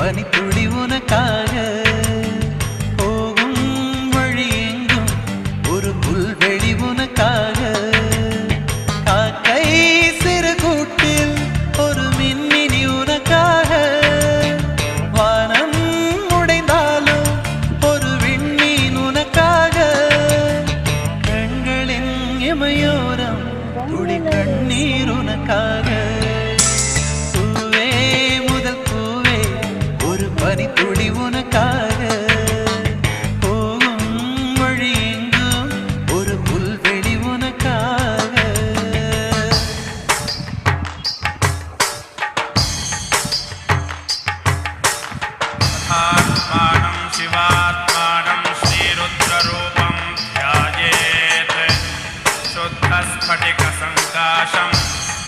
பனித்துளி உனக்காக போகும் வழியெங்கும் ஒரு புல்வெளி உனக்காக. காக்கை சிறு கூட்டில் ஒரு மின்மினி உனக்காக. வானம் உடைந்தாலும் ஒரு விண்மீன் உனக்காக. கண்களின் இமையோர महात्मानं शिवात्